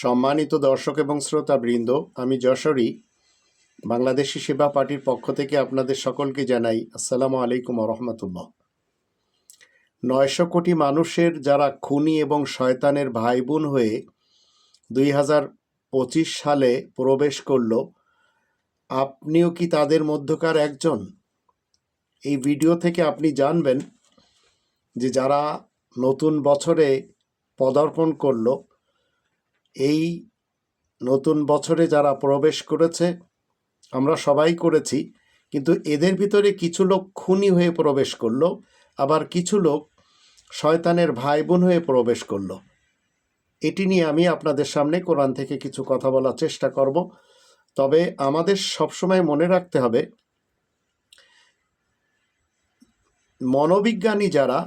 সম্মানিত দর্শক এবং শ্রোতা বৃন্দ আমি যশোরী, বাংলাদেশি সেবা পার্টির পক্ষ থেকে আপনাদের সকলকে জানাই আসসালামু আলাইকুম রহমতুল্লাহ। নয়শো কোটি মানুষের যারা খুনি এবং শয়তানের ভাই বোন হয়ে দুই হাজার পঁচিশ সালে প্রবেশ করল, আপনিও কি তাদের মধ্যকার একজন? এই ভিডিও থেকে আপনি জানবেন যে যারা নতুন বছরে পদার্পণ করল এই নতুন বছরে যারা প্রবেশ করেছে, আমরা সবাই করেছি, কিন্তু এদের ভিতরে কিছু লোক খুনি হয়ে প্রবেশ করল, আবার কিছু লোক শয়তানের ভাই বোন হয়ে প্রবেশ করল। এটি নিয়ে আমি আপনাদের সামনে কোরআন থেকে কিছু কথা বলার চেষ্টা করব। তবে আমাদের সবসময় মনে রাখতে হবে, মনোবিজ্ঞানী যারা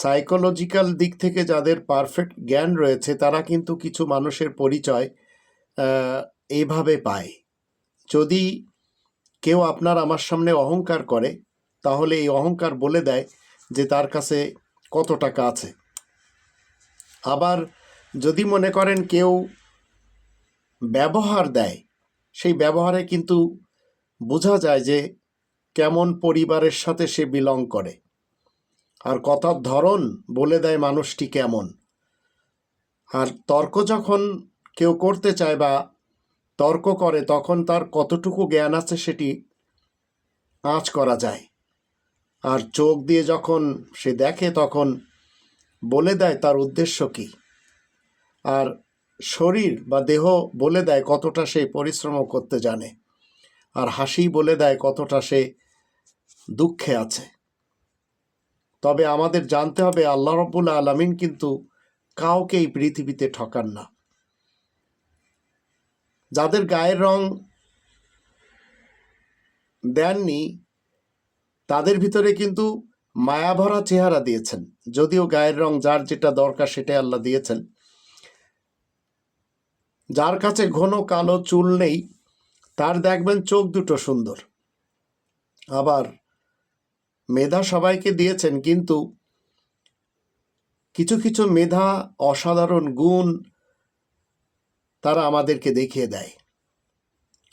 সাইকোলজিক্যাল দিক থেকে যাদের পারফেক্ট জ্ঞান রয়েছে, তারা কিন্তু কিছু মানুষের পরিচয় এইভাবে পায়। যদি কেউ আপনার আমার সামনে অহংকার করে, তাহলে এই অহংকার বলে দেয় যে তার কাছে কত টাকা আছে। আবার যদি মনে করেন কেউ ব্যবহার দেয়, সেই ব্যবহারে কিন্তু বোঝা যায় যে কেমন পরিবারের সাথে সে বিলং করে। আর কথার ধরন বলে দেয় মানুষটি কেমন। আর তর্ক যখন কেউ করতে চায় বা তর্ক করে, তখন তার কতটুকু জ্ঞান আছে সেটি আঁচ করা যায়। আর চোখ দিয়ে যখন সে দেখে, তখন বলে দেয় তার উদ্দেশ্য কী। আর শরীর বা দেহ বলে দেয় কতটা সে পরিশ্রম করতে জানে। আর হাসি বলে দেয় কতটা সে দুঃখে আছে। তবে আমাদের জানতে হবে আল্লাহ রব্বুল আলমিন কিন্তু কাউকে এই পৃথিবীতে ঠকান না। যাদের গায়ের রং দেননি, তাদের ভিতরে কিন্তু মায়াভরা চেহারা দিয়েছেন। যদিও গায়ের রং যার যেটা দরকার সেটাই আল্লাহ দিয়েছেন। যার কাছে ঘন কালো চুল নেই, তার দেখবেন চোখ দুটো সুন্দর। আবার মেধা সবাইকে দিয়েছেন, কিন্তু কিছু কিছু মেধা অসাধারণ গুণ তারা আমাদেরকে দেখিয়ে দেয়।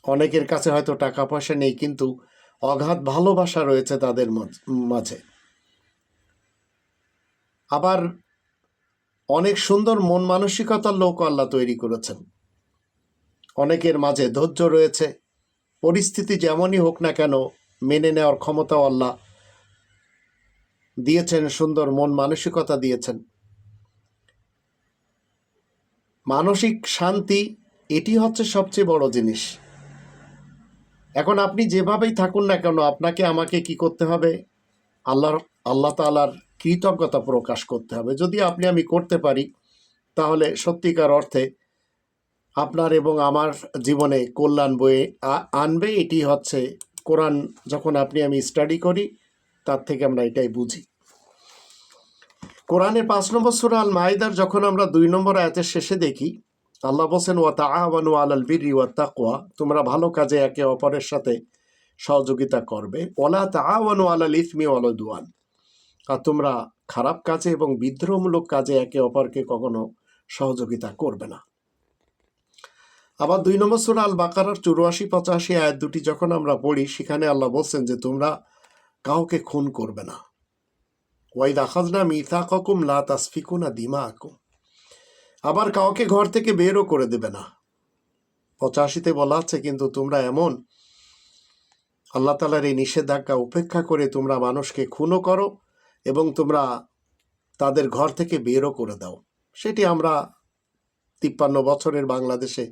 অনেকের কাছে হয়তো টাকা পয়সা নেই, কিন্তু অগাধ ভালোবাসা রয়েছে তাদের মাঝে। আবার অনেক সুন্দর মন মানসিকতার লোক আল্লাহ তৈরি করেছেন। অনেকের মাঝে ধৈর্য রয়েছে, পরিস্থিতি যেমনই হোক না কেন মেনে নেওয়ার ক্ষমতাও আল্লাহ দিয়েছেন সুন্দর মন মানসিকতা দিয়েছেন। মানসিক শান্তি, এটি হচ্ছে সবচেয়ে বড় জিনিস। এখন আপনি যেভাবেই থাকুন না কেন, আপনাকে আমাকে কি করতে হবে? আল্লাহর, আল্লাহ তালার কৃতজ্ঞতা প্রকাশ করতে হবে। যদি আপনি, আমি করতে পারি, তাহলে সত্যিকার অর্থে আপনার এবং আমার জীবনে কল্যাণ বয়ে আনবে। এটি হচ্ছে কোরআন, যখন আপনি, আমি স্টাডি করি তার থেকে আমরা এটাই বুঝি। কোরআনের পাঁচ নম্বর সুরা আল মাইদার যখন আমরা দুই নম্বর আয়াতের শেষে দেখি, আল্লাহ বলছেন ওয়া তাআওয়ানু আলাল বিররি ওয়াত তাকওয়া তোমরা ভালো কাজে একে অপরের সাথে সহযোগিতা করবে। ওলা ওয়ালা তাআওয়ানু আলাল ইসমি ওয়াল দুয়ান আর তোমরা খারাপ কাজে এবং বিদ্রোহমূলক কাজে একে অপরকে কখনো সহযোগিতা করবে না। আবার দুই নম্বর সুরা আল বাকারার চুরাশি পঁচাশি আয়াত দুটি যখন আমরা পড়ি, সেখানে আল্লাহ বলছেন যে, তোমরা কাউকে খুন করবে না। ওয়াইদ আখাজনা মিথা ককুম লা তাসফিকুনা দিমা আকুম আবার কাউকে ঘর থেকে বেরও করে দেবে না। পঁচাশিতে বলা আছে, কিন্তু তোমরা এমন আল্লাহ তালার এই নিষেধাজ্ঞা উপেক্ষা করে তোমরা মানুষকে খুনও করো এবং তোমরা তাদের ঘর থেকে বেরও করে দাও। সেটি আমরা তিপ্পান্ন বছরের বাংলাদেশে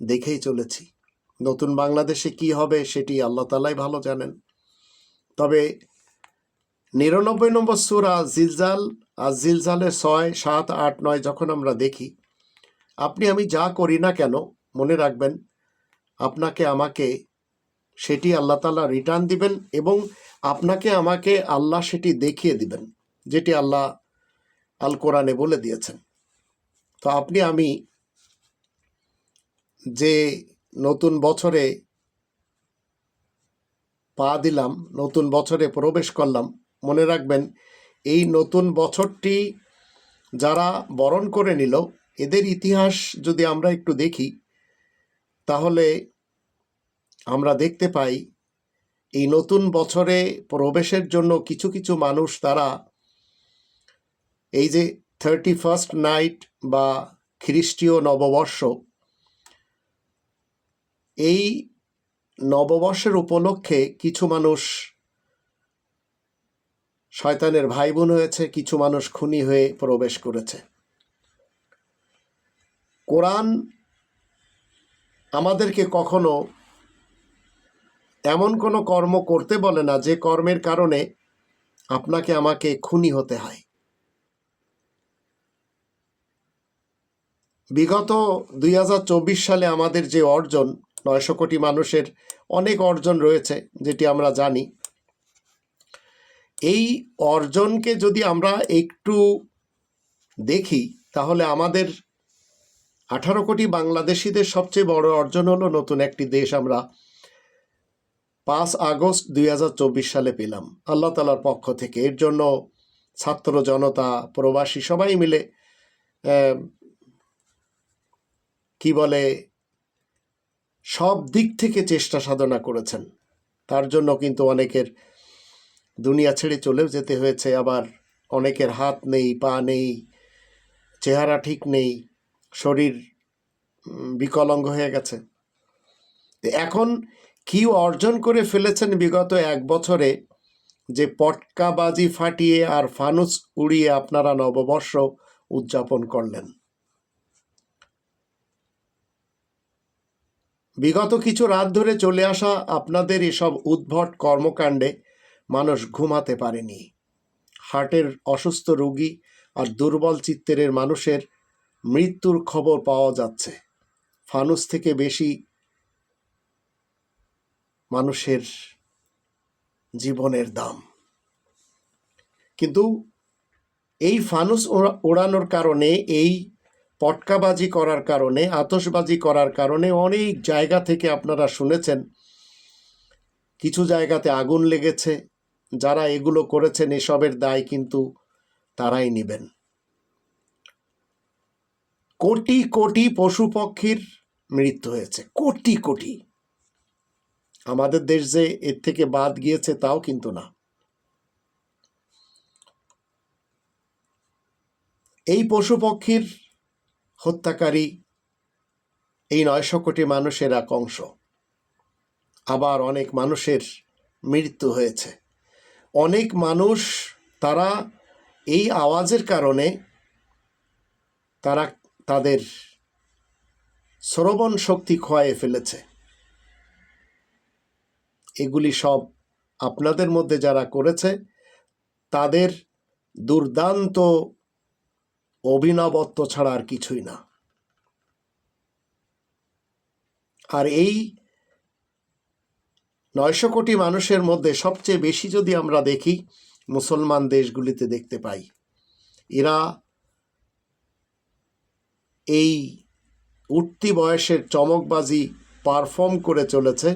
দেখেই চলেছি। নতুন বাংলাদেশে কি হবে সেটি আল্লাহ তালাই ভালো জানেন। তবে নিরানব্বই নম্বর সুরা জিলজাল আর জিলজালের ছয়, সাত, আট, নয় যখন আমরা দেখি, আপনি আমি যা করি না কেন, মনে রাখবেন, আপনাকে আমাকে সেটি আল্লাহ তালা রিটার্ন দিবেন এবং আপনাকে আমাকে আল্লাহ সেটি দেখিয়ে দিবেন, যেটি আল্লাহ আল কোরআনে বলে দিয়েছেন। তো আপনি আমি যে নতুন বছরে পা দিলাম, নতুন বছরে প্রবেশ করলাম। মনে রাখবেন, এই নতুন বছরটি যারা বরণ করে নিল, এদের ইতিহাস যদি আমরা একটু দেখি, তাহলে আমরা দেখতে পাই, এই নতুন বছরে প্রবেশের জন্য কিছু কিছু মানুষ তারা এই যে থার্টি ফার্স্ট নাইট বা খ্রিস্টীয় নববর্ষ, এই নববর্ষের উপলক্ষে কিছু মানুষ শয়তানের ভাই বোন হয়েছে, কিছু মানুষ খুনি হয়ে প্রবেশ করেছে। কোরআন আমাদেরকে কখনো এমন কোনো কর্ম করতে বলে না, যে কর্মের কারণে আপনাকে আমাকে খুনি হতে হয়। বিগত দুই হাজার চব্বিশ সালে আমাদের যে অর্জন নয়শো কোটি মানুষের অনেক অর্জন রয়েছে, যেটি আমরা জানি। এই অর্জনকে যদি আমরা একটু দেখি, তাহলে আমাদের আঠারো কোটি বাংলাদেশিদের সবচেয়ে বড় অর্জন হলো নতুন একটি দেশ আমরা পাঁচ আগস্ট দুই হাজার চব্বিশ সালে পেলাম। আল্লাহ তালার পক্ষ থেকে। এর জন্য ছাত্র, জনতা, প্রবাসী সবাই মিলে কি বলে সব দিক থেকে চেষ্টা সাধনা করেছেন। তার জন্য কিন্তু অনেকের দুনিয়া ছেড়ে চলেও যেতে হয়েছে, আবার অনেকের হাত নেই, পা নেই, চেহারা ঠিক নেই, শরীর বিকলাঙ্গ হয়ে গেছে। এখন কি অর্জন করে ফেলেছেন বিগত এক বছরে যে পটকাবাজি ফাটিয়ে আর ফানুস উড়িয়ে আপনারা নববর্ষ উদযাপন করলেন। বিগত কিছু রাত ধরে চলে আসা আপনাদের এসব উদ্ভট কর্মকাণ্ডে মানুষ ঘুমাতে পারেনি। হার্টের অসুস্থ রোগী আর দুর্বল চিত্তের মানুষের মৃত্যুর খবর পাওয়া যাচ্ছে। ফানুস থেকে বেশি মানুষের জীবনের দাম। কিন্তু এই ফানুস ওড়া- ওড়ানোর কারণে এই পটকাবাজি করার কারণে আতসবাজি করার কারণে অনেক জায়গা থেকে আপনারা শুনেছেন। কিছু জায়গাতে আগুন লেগেছে। যারা এগুলো করেছেন এসবের দায় কিন্তু তারাই নেবেন। কোটি কোটি পশু পক্ষীর মৃত্যু হয়েছে। কোটি কোটি। আমাদের দেশ যে এর থেকে বাদ গিয়েছে তাও কিন্তু না। এই পশু পক্ষীর হত্যাকারী, এই নয়শো কোটি মানুষের এক অংশ। আবার অনেক মানুষের মৃত্যু হয়েছে। অনেক মানুষ তারা এই আওয়াজের কারণে তারা তাদের শ্রবণ শক্তি খোয়ায়ে ফেলেছে। এগুলি সব আপনাদের মধ্যে যারা করেছে, তাদের দুর্দান্ত অভিনবত্ব ছাড়া আর কিছুই না। আর এই নয়শো কোটি মানুষের মধ্যে সবচেয়ে বেশি যদি আমরা দেখি, মুসলমান দেশগুলিতে দেখতে পাই, এরা এই উঠতি বয়সের চমকবাজি পারফর্ম করে চলেছে,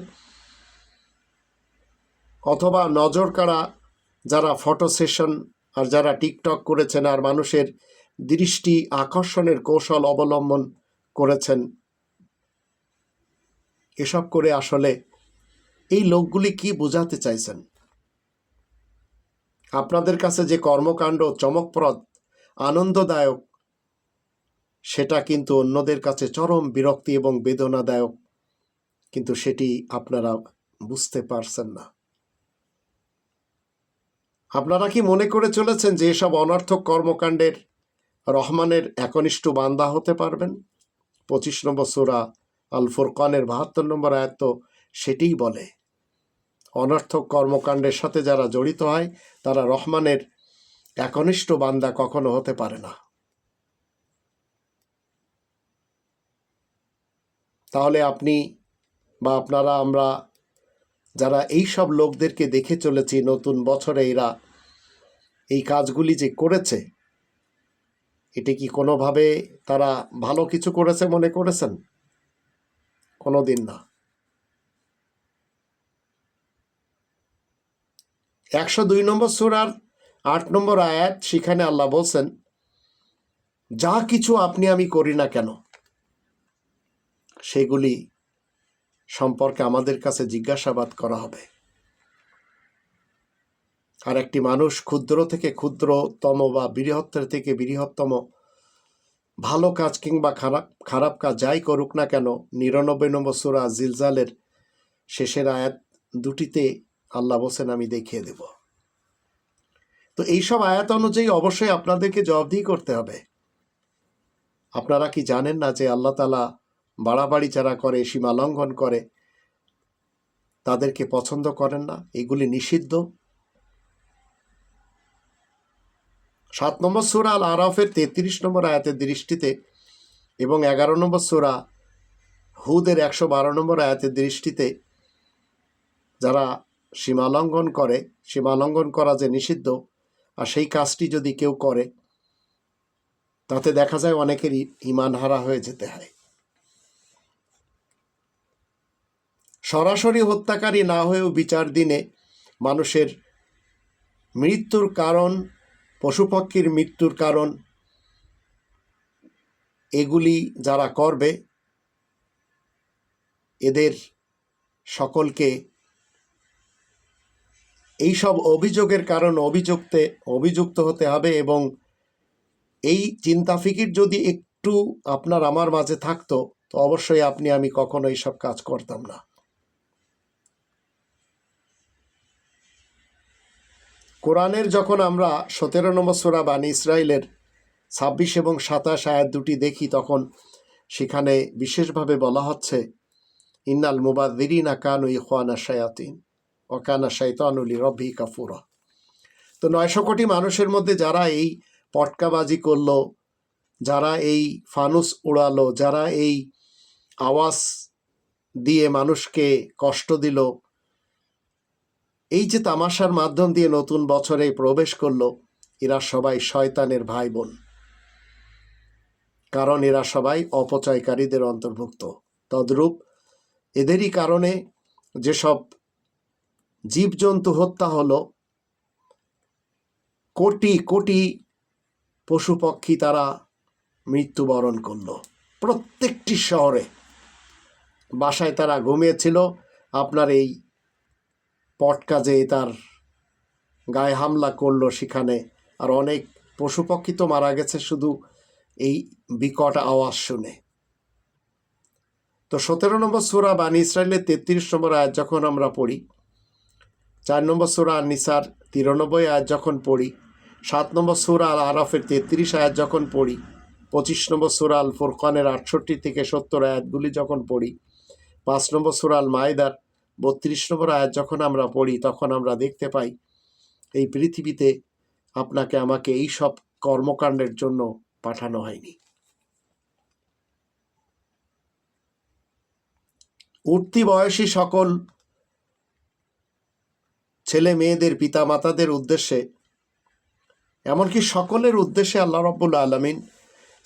অথবা নজর কাড়া যারা ফটো সেশন আর যারা টিকটক করেছেন আর মানুষের দৃষ্টি আকর্ষণের কৌশল অবলম্বন করেছেন। এসব করে আসলে এই লোকগুলি কি বোঝাতে চাইছেন? আপনাদের কাছে যে কর্মকাণ্ড চমকপ্রদ, আনন্দদায়ক, সেটা কিন্তু অন্যদের কাছে চরম বিরক্তি এবং বেদনাদায়ক, কিন্তু সেটি আপনারা বুঝতে পারছেন না। আপনারা কি মনে করে চলেছেন যে এসব অনর্থক কর্মকাণ্ডের রহমানের একনিষ্ঠ বান্দা হতে পারবেন। পঁচিশ নম্বর সুরা আল ফুরকানের বাহাত্তর নম্বর আয়াত তো সেটিই বলে। অনর্থক কর্মকাণ্ডের সাথে যারা জড়িত হয়, তারা রহমানের একনিষ্ঠ বান্দা কখনো হতে পারে না। তাহলে আপনি বা আপনারা, আমরা যারা এই সব লোকদেরকে দেখে চলেছি, নতুন বছরে এরা এই কাজগুলি যে করেছে এটি কি কোনোভাবে তারা ভালো কিছু করেছে মনে করেছেন? কোনো দিন না। একশো দুই নম্বর সুরার আট নম্বর আয়াত, সেখানে আল্লাহ বলছেন, যা কিছু আপনি আমি করি না কেন, সেগুলি সম্পর্কে আমাদের কাছে জিজ্ঞাসাবাদ করা হবে। আর একটি মানুষ ক্ষুদ্র থেকে ক্ষুদ্রতম বা বৃহত্তর থেকে বৃহত্তম, ভালো কাজ কিংবা খারাপ খারাপ কাজ যাই করুক না কেন, নিরানব্বই নম্বর সুরা জিলজালের শেষের আয়াত দুটিতে আল্লাহ বসেন আমি দেখিয়ে দেব। তো এইসব আয়াত অনুযায়ী অবশ্যই আপনাদেরকে জবাবদিহি করতে হবে। আপনারা কি জানেন না যে আল্লাহ তালা বাড়াবাড়ি যারা করে, সীমা লঙ্ঘন করে, তাদেরকে পছন্দ করেন না? এগুলি নিষিদ্ধ। সাত নম্বর সুরা আল আরাফের তেত্রিশ নম্বর আয়াতের দৃষ্টিতে এবং এগারো নম্বর সুরা হুদের একশো বারো নম্বর আয়াতের দৃষ্টিতে যারা সীমা সীমালঙ্ঘন করে, সীমা সীমালঙ্ঘন করা যে নিষিদ্ধ আর সেই কাজটি যদি কেউ করে, তাতে দেখা যায় অনেকেরই ইমান হারা হয়ে যেতে হয়। সরাসরি হত্যাকারী না হয়েও বিচার দিনে মানুষের মৃত্যুর কারণ পশুপক্ষীর মৃত্যুর কারণ এগুলি যারা করবে, এদের সকলকে এইসব অভিযোগের কারণ অভিযুক্তে, অভিযুক্ত হতে হবে এবং এই চিন্তা ফিকির যদি একটু আপনার আমার মাঝে থাকতো, তো অবশ্যই আপনি, আমি কখনো এইসব কাজ করতাম না। কোরআনের যখন আমরা সতেরো নম্বর সোরা বানি ইসরায়েলের ছাব্বিশ এবং সাতাশ আয়াত দুটি দেখি, তখন সেখানে বিশেষভাবে বলা হচ্ছে, ইন্নাল মুবাদিনা কানু ইহানা শায়াতিন ও কানা শাইতানুলি রব্বি কাফুরা তো নয়শো কোটি মানুষের মধ্যে যারা এই পটকাবাজি করল, যারা এই ফানুস উড়ালো, যারা এই আওয়াজ দিয়ে মানুষকে কষ্ট দিল এই যে তামাশার মাধ্যম দিয়ে নতুন বছরে প্রবেশ করল, এরা সবাই শয়তানের ভাই বোন কারণ এরা সবাই অপচয়কারীদের অন্তর্ভুক্ত। তদ্রূপ এদেরই কারণে যেসব জীবজন্তু হত্যা হলো, কোটি কোটি পশু পক্ষী তারা মৃত্যুবরণ করল। প্রত্যেকটি শহরে বাসায় তারা ঘুমিয়েছিল, আপনার এই পটকাজে তার গায়ে হামলা করল সেখানে। আর অনেক পশু তো মারা গেছে শুধু এই বিকট আওয়াজ শুনে। তো সতেরো নম্বর সুরা বানি ইসরায়েলের তেত্রিশ নম্বর আয়াত যখন আমরা পড়ি, চার নম্বর সুরা নিসার তিরানব্বই আয়াত যখন পড়ি, সাত নম্বর সুরা আল আরফের তেত্রিশ আয়াত যখন পড়ি, পঁচিশ নম্বর সুরা আল ফুরকানের আটষট্টি থেকে সত্তর আয়াতগুলি যখন পড়ি, পাঁচ নম্বর সুরা আল মায়দার বত্রিশ নম্বর আয়াত যখন আমরা পড়ি, তখন আমরা দেখতে পাই, এই পৃথিবীতে আপনাকে আমাকে এই সব কর্মকাণ্ডের জন্য পাঠানো হয়নি। উঠতি বয়সী সকল ছেলে মেয়েদের পিতা মাতাদের উদ্দেশ্যে, এমনকি সকলের উদ্দেশ্যে আল্লাহ রব্বুল আলমিন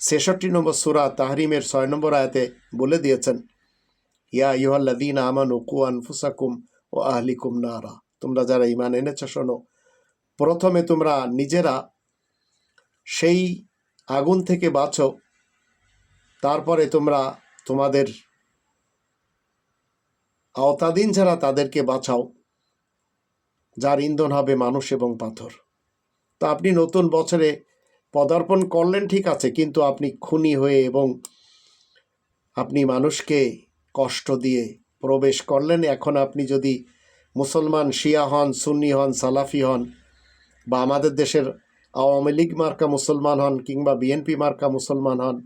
ছেষট্টি নম্বর সুরা তাহরিমের ছয় নম্বর আয়াতে বলে দিয়েছেন ইয়া ইহল্লাদিন আমান উকু আনফুসাকুম ও আহলিকুম নারা তোমরা যারা ইমান এনেছ, শোনো। প্রথমে তোমরা নিজেরা সেই আগুন থেকে বাঁচো। তারপরে তোমরা তোমাদের আওতাধীন যারা, তাদেরকে বাঁচাও, যার ইন্ধন হবে মানুষ এবং পাথর। তো আপনি নতুন বছরে পদার্পণ করলেন, ঠিক আছে, কিন্তু আপনি খুনি হয়ে এবং আপনি মানুষকে কষ্ট দিয়ে প্রবেশ করলেন। এখন আপনি যদি মুসলমান, শিয়া হন, সুন্নি হন, সালাফি হন বা আমাদের দেশের আওয়ামী লীগ মার্কা মুসলমান হন কিংবা বিএনপি মার্কা মুসলমান হন,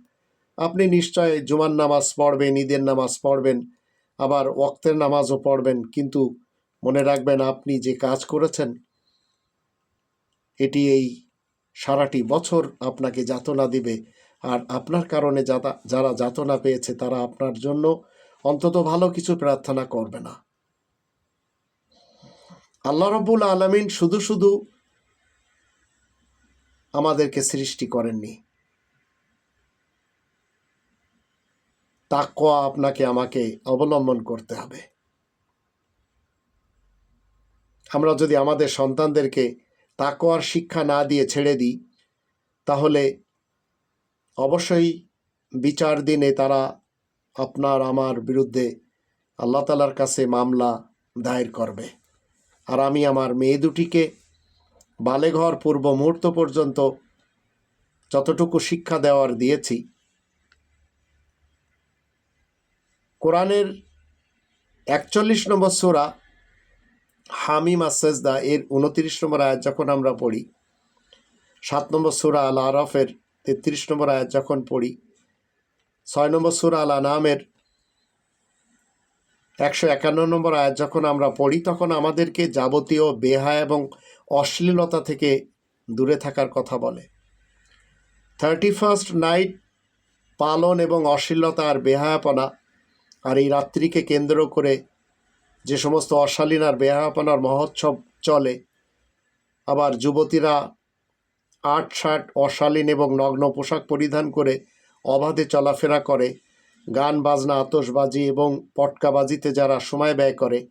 আপনি নিশ্চয় জুমার নামাজ পড়বেন, ঈদের নামাজ পড়বেন, আবার ওক্তের নামাজও পড়বেন। কিন্তু মনে রাখবেন আপনি যে কাজ করেছেন, এটি এই সারাটি বছর আপনাকে যাতনা দিবে। আর আপনার কারণে যারা যারা যাতনা পেয়েছে তারা আপনার জন্য অন্তত ভালো কিছু প্রার্থনা করবে না। আল্লাহ রব্বুল আলমিন শুধু শুধু আমাদেরকে সৃষ্টি করেননি। তাকোয়া আপনাকে আমাকে অবলম্বন করতে হবে। আমরা যদি আমাদের সন্তানদেরকে তাকোয়ার শিক্ষা না দিয়ে ছেড়ে দিই, তাহলে অবশ্যই বিচার দিনে তারা আপনার, আমার বিরুদ্ধে আল্লাহ তালার কাছে মামলা দায়ের করবে। আর আমি আমার মেয়ে দুটিকে বালেঘর পূর্ব মুহূর্ত পর্যন্ত যতটুকু শিক্ষা দেওয়ার দিয়েছি, কোরআনের একচল্লিশ নম্বর সোরা হামিম আসেজদা এর উনত্রিশ নম্বর আয়াত যখন আমরা পড়ি, সাত নম্বর সোরা আল আরফের তেত্রিশ নম্বর আয়াত যখন পড়ি ছয় নম্বর সুর আল আনামের একশো একান্ন নম্বর আয়াত, যখন আমরা পড়ি, তখন আমাদেরকে যাবতীয় বেহা এবং অশ্লীলতা থেকে দূরে থাকার কথা বলে। থার্টি ফার্স্ট নাইট পালন এবং অশ্লীলতা আর বেহায়াপনা আর এই রাত্রিকে কেন্দ্র করে যে সমস্ত অশালীন আর বেহায়াপনার মহোৎসব চলে, আবার যুবতীরা আট শার্ট অশালীন এবং নগ্ন পোশাক পরিধান করে অবাধে চলাফেরা করে, গান, বাজনা, আতশবাজি এবং পটকাবাজিতে যারা সময় ব্যয় করে,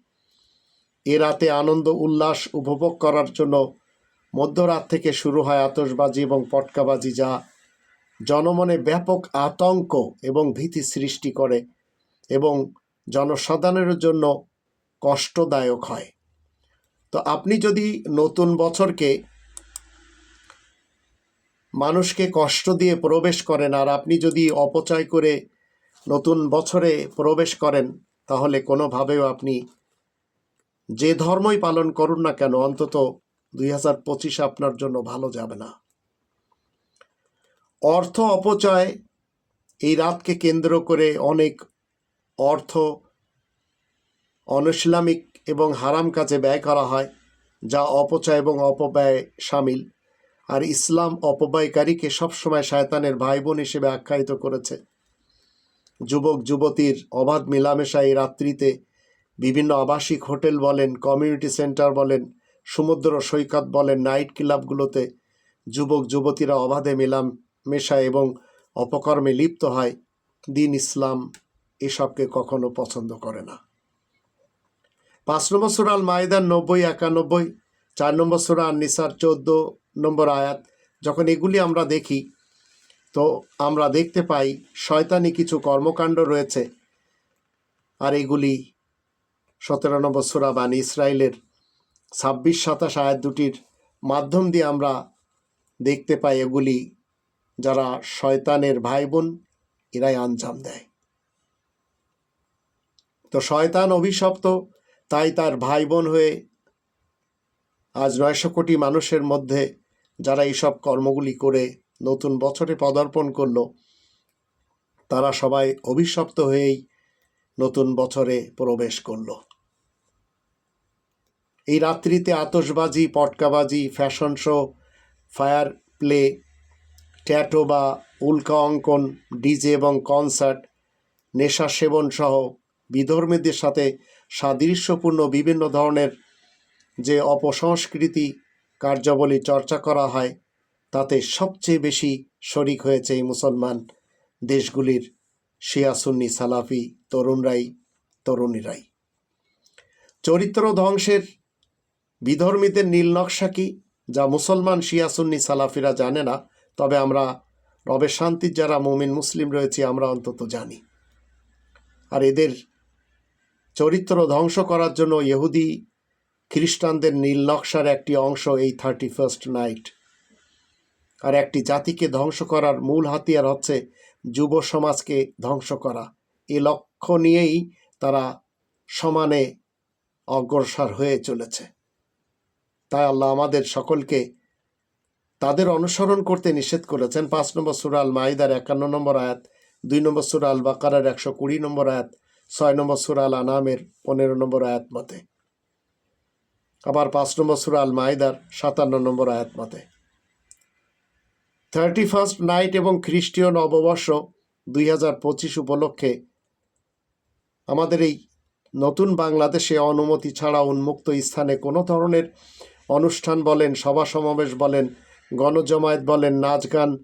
এ রাতে আনন্দ, উল্লাস উপভোগ করার জন্য মধ্যরাত থেকে শুরু হয় আতশবাজি এবং পটকাবাজি, যা জনমনে ব্যাপক আতঙ্ক এবং ভীতি সৃষ্টি করে এবং জনসাধারণের জন্য কষ্টদায়ক হয়। তো আপনি যদি নতুন বছরকে মানুষকে কষ্ট দিয়ে প্রবেশ করেন আর আপনি যদি অপচয় করে নতুন বছরে প্রবেশ করেন, তাহলে কোনোভাবেও আপনি যে ধর্মই পালন করুন না কেন, অন্তত দুই হাজার পঁচিশে আপনার জন্য ভালো যাবে না। অর্থ অপচয় এই রাতকে কেন্দ্র করে অনেক অর্থ অনইসলামিক এবং হারাম কাজে ব্যয় করা হয়, যা অপচয় এবং অপব্যয় সামিল। আর ইসলাম অপব্যয়কারীকে সবসময় শায়তানের ভাই বোন হিসেবে আখ্যায়িত করেছে। যুবক, যুবতীর অবাধ মেলামেশা এই রাত্রিতে বিভিন্ন আবাসিক হোটেল বলেন, কমিউনিটি সেন্টার বলেন, সমুদ্র সৈকত বলেন, নাইট ক্লাবগুলোতে যুবক, যুবতীরা অবাধে মেলামেশা এবং অপকর্মে লিপ্ত হয়। দিন ইসলাম এসবকে কখনো পছন্দ করে না। পাঁচ নম্বর সুরাল মায়দান নব্বই, একানব্বই, চার নম্বর সুরা নিসার চোদ্দ নম্বর আয়াত, যখন এগুলি আমরা দেখি, তো আমরা দেখতে পাই শয়তানি কিছু কর্মকাণ্ড রয়েছে। আর এগুলি সতেরো নম্বর সুরা বানি ইসরায়েলের ছাব্বিশ, সাতাশ আয়াত দুটির মাধ্যম দিয়ে আমরা দেখতে পাই এগুলি যারা শয়তানের ভাই বোন এরাই আঞ্জাম দেয়। তো শয়তান অভিশপ্ত, তাই তার ভাই বোন হয়ে আজ নয়শো কোটি মানুষের মধ্যে যারা এইসব কর্মগুলি করে নতুন বছরে পদার্পণ করল, তারা সবাই অভিশপ্ত হয়েই নতুন বছরে প্রবেশ করল। এই রাত্রিতে আতশবাজি, পটকাবাজি, fashion show, fire play, tattoo বা উল্কা অঙ্কন, ডিজে এবং কনসার্ট, নেশা সেবন সহ বিধর্মীদের সাথে সাদৃশ্যপূর্ণ বিভিন্ন ধরনের যে অপসংস্কৃতি কার্যাবলী চর্চা করা হয়, তাতে সবচেয়ে বেশি শরিক হয়েছে এই মুসলমান দেশগুলির শিয়া সুন্নি সালাফি তরুণরাই, তরুণীরাই। চরিত্র ধ্বংসের বিধর্মীদের নীল নকশা কি, যা মুসলমান শিয়া সুন্নি সালাফিরা জানে না, তবে আমরা রবে শান্তির যারা মুমিন মুসলিম রয়েছে, আমরা অন্তত জানি। আর এদের চরিত্র ধ্বংস করার জন্য ইহুদি খ্রিস্টানদের নীল নকশার একটি অংশ এই থার্টি ফার্স্ট নাইট। আর একটি জাতিকে ধ্বংস করার মূল হাতিয়ার হচ্ছে যুব সমাজকে ধ্বংস করা। এ লক্ষ্য নিয়েই তারা সমানে অগ্রসর হয়ে চলেছে। তাই আল্লাহ আমাদের সকলকে তাদের অনুসরণ করতে নিষেধ করেছেন। পাঁচ নম্বর সুরাল মাইদার একান্ন নম্বর আয়াত, দুই নম্বর সুরা আল বাকারার একশো কুড়ি নম্বর আয়াত, ছয় নম্বর সুরা আল আনামের পনেরো নম্বর আয়াত মতে। আবার পাঁচ নম্বর সুরা আল মাইদার সাতান্ন নম্বর আয়াত মতে। থার্টি ফার্স্ট নাইট এবং খ্রিস্টীয় নববর্ষ দুই হাজার পঁচিশ উপলক্ষে আমাদের এই নতুন বাংলাদেশে অনুমতি ছাড়া উন্মুক্ত স্থানে কোনো ধরনের অনুষ্ঠান বলেন, সভা সমাবেশ বলেন, গণজমায়েত বলেন, নাচ গান,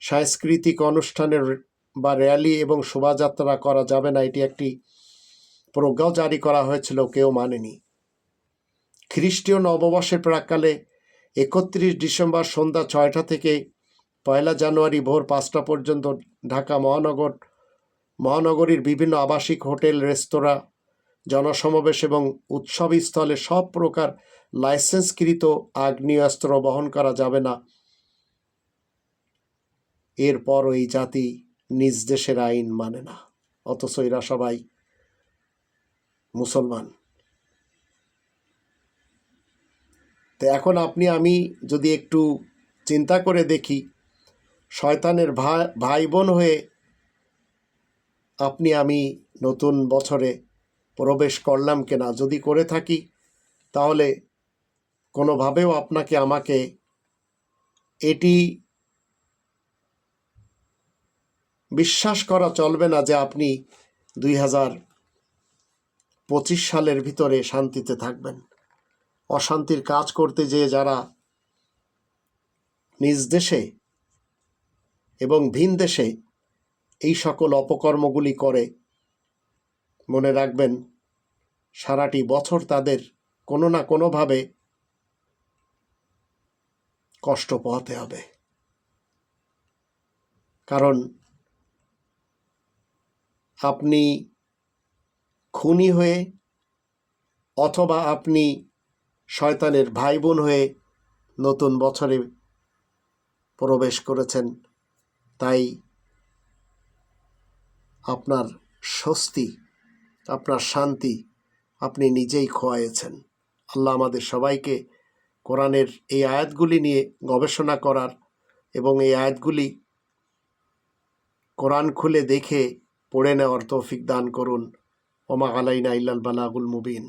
সাংস্কৃতিক অনুষ্ঠানের বা র্যালি এবং শোভাযাত্রা করা যাবে না। এটি একটি প্রজ্ঞাও জারি করা হয়েছিল, কেউ মানেনি। খ্রিস্টীয় নববর্ষের প্রাককালে একত্রিশ ডিসেম্বর সন্ধ্যা ছয়টা থেকে পয়লা জানুয়ারি ভোর পাঁচটা পর্যন্ত ঢাকা মহানগর, মহানগরীর বিভিন্ন আবাসিক হোটেল, রেস্তোরাঁ, জনসমাবেশ এবং উৎসবস্থলে সব প্রকার লাইসেন্সকৃত আগ্নেয়াস্ত্র বহন করা যাবে না। এরপর এই জাতি নিজ দেশের আইন মানে না, অথচ এরা সবাই মুসলমান। তো এখন আপনি, আমি যদি একটু চিন্তা করে দেখি, শয়তানের ভাই ভাই বোন হয়ে আপনি, আমি নতুন বছরে প্রবেশ করলাম কিনা যদি করে থাকি, তাহলে কোনোভাবেও আপনাকে আমাকে এটি বিশ্বাস করা চলবে না যে আপনি দুই হাজার পঁচিশ সালের ভিতরে শান্তিতে থাকবেন। অশান্তির কাজ করতে যেয়ে যারা নিজ দেশে এবং ভিন দেশে এই সকল অপকর্মগুলি করে, মনে রাখবেন, সারাটি বছর তাদের কোনো না কোনোভাবে কষ্ট পোহাতে হবে। কারণ আপনি খুনি হয়ে অথবা আপনি শয়তানের ভাই বোন হয়ে নতুন বছরে প্রবেশ করেছেন। তাই আপনার স্বস্তি, আপনার শান্তি আপনি নিজেই খোয়াইয়েছেন আল্লাহ আমাদের সবাইকে কোরআনের এই আয়াতগুলি নিয়ে গবেষণা করার এবং এই আয়াতগুলি কোরআন খুলে দেখে পড়ে নেওয়ার তৌফিক দান করুন। ওমা আলাইনা ইল্লাল বালাগুল মুবিন।